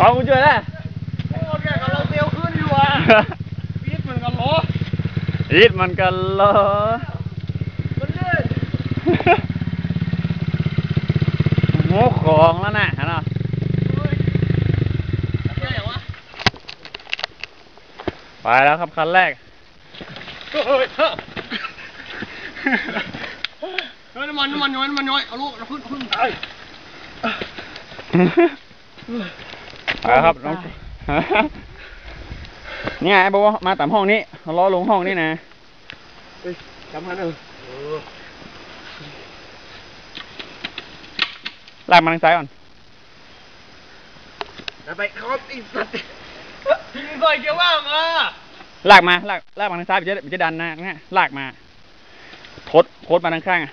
เอากูช่วยแล้วโอ้แกกับเราเตียวขึ้นอยู่อะพีดเหมือนกันเหรออีดมันกันเหรอมันเนี่ยโง่ของแล้วนะฮะเนาะใช่เหรอวะไปแล้วครับคันแรกเฮ้ยเฮ้ยเฮ้ยน้ำมันน้ำมันย้อยน้ำมันย้อยเอาลูกเราขึ้นขึ้นไป ไปครับน้องนี่ไงบอกว่ามาตามห้องนี้เราล้อลงห้องนี่นะเฮ้ยจำมันเออลากมาทางซ้ายก่อนแล้วไปครับอีสัตว์พี่ซอยเกี่ยวว่างอะลากมาลากลากมาทางซ้ายไปจะไปจะดันนะเนี่ยลากมาโคดโคดมาทางข้างอะ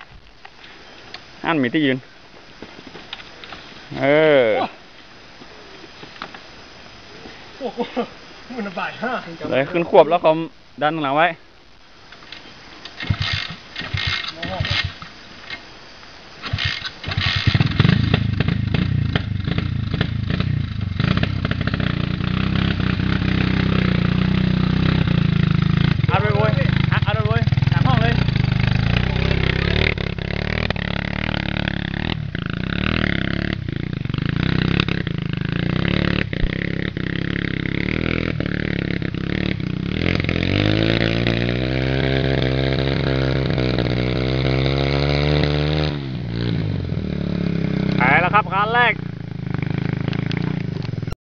อันมีที่ยืน เออ โอ้โหมันบ่ายห้าเลยขึ้นขวบแล้วเขาดันหลังไว้